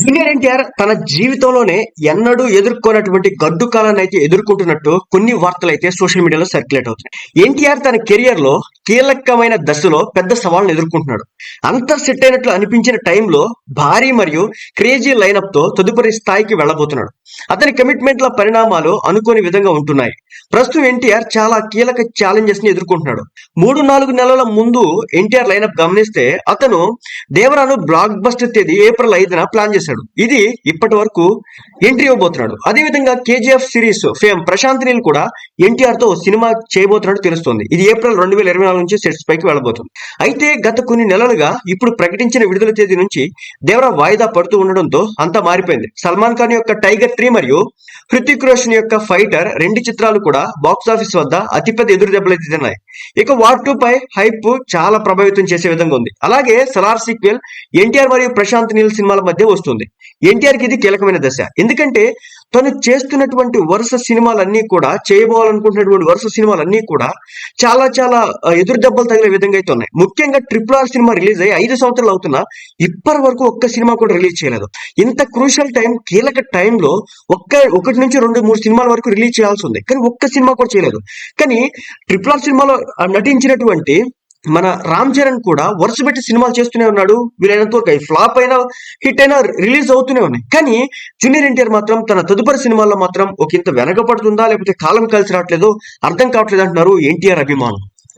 Junior NTR తన జీవితంలోనే ఎన్నడూ ఎదుర్కొన్నటువంటి గడ్డు కాలాన్ని అయితే ఎదుర్కొంటున్నట్టు కొన్ని వార్తలు అయితే సోషల్ మీడియాలో సర్క్యులేట్ అవుతున్నాయి. ఎన్టీఆర్ తన కెరియర్లో కీలకమైన దశలో పెద్ద సవాళ్ళను ఎదుర్కొంటున్నాడు. అంత సెట్ అయినట్లు అనిపించిన టైంలో భారీ మరియు క్రేజీ లైనప్తో తదుపరి స్థాయికి వెళ్ళబోతున్నాడు. అతని కమిట్మెంట్ల పరిణామాలు అనుకోని విధంగా ఉంటున్నాయి. ప్రస్తుతం ఎన్టీఆర్ చాలా కీలక ఛాలెంజెస్ని ఎదుర్కొంటున్నాడు. మూడు నాలుగు నెలల ముందు ఎన్టీఆర్ లైనప్ గమనిస్తే అతను దేవరాను బ్లాక్ బస్టర్ తేదీ ఏప్రిల్ ఐదున ప్లాన్ చేశాడు. ఇది ఇప్పటి వరకు ఎంట్రీ ఇవ్వబోతున్నాడు. అదేవిధంగా KGF series fame Prashanth Neel కూడా ఎన్టీఆర్తో సినిమా చేయబోతున్నట్టు తెలుస్తుంది. ఇది ఏప్రిల్ రెండు వేల ఇరవై నాలుగు నుంచి సెట్స్ పైకి వెళ్ళబోతుంది. అయితే గత కొన్ని నెలలుగా ఇప్పుడు ప్రకటించిన విడుదల తేదీ నుంచి దేవరా వాయిదా పడుతూ ఉండడంతో అంతా మారిపోయింది. సల్మాన్ ఖాన్ యొక్క టైగర్ త్రీ మరియు హృతిక్ రోషన్ యొక్క ఫైటర్ రెండు చిత్రాలు కూడా బాక్స్ ఆఫీస్ వద్ద అతిపెద్ద ఎదురు దెబ్బలు తిన్నాయి. ఇక వార్ టూ పై హైప్ చాలా ప్రభావితం చేసే విధంగా ఉంది. అలాగే సలార్ సీక్వెల్ ఎన్టీఆర్ మరియు ప్రశాంత్ నీల్ సినిమాల మధ్య వస్తుంది ఎన్టీఆర్కి ఇది కీలకమైన దశ. ఎందుకంటే తను చేస్తున్నటువంటి వరుస సినిమాలన్నీ కూడా చేయబోవాలనుకుంటున్నటువంటి వరుస సినిమాలన్నీ కూడా చాలా చాలా ఎదురు దెబ్బలు తగిలే విధంగా అయితే ఉన్నాయి. ముఖ్యంగా ట్రిపుల్ ఆర్ సినిమా రిలీజ్ అయ్యి ఐదు సంవత్సరాలు అవుతున్నా ఇప్పటి వరకు ఒక్క సినిమా కూడా రిలీజ్ చేయలేదు. ఇంత క్రూషియల్ టైం కీలక టైంలో ఒక్క ఒకటి నుంచి రెండు మూడు సినిమాల వరకు రిలీజ్ చేయాల్సి ఉంది. కానీ ఒక్క సినిమా కూడా చేయలేదు. కానీ ట్రిపుల్ ఆర్ సినిమాలో ఆ, నటించినటువంటి మన రామ్ చరణ్ కూడా వరుస పెట్టి సినిమాలు చేస్తూనే ఉన్నాడు. వీలైనంత వరకు ఫ్లాప్ అయినా హిట్ అయినా రిలీజ్ అవుతూనే ఉన్నాయి. కానీ జూనియర్ ఎన్టీఆర్ మాత్రం తన తదుపరి సినిమాల్లో మాత్రం ఒక ఇంత వెనకబడుతుందా లేకపోతే కాలం కలిసి రావట్లేదో అర్థం కావట్లేదు అంటున్నారు ఎన్టీఆర్ అభిమానులు.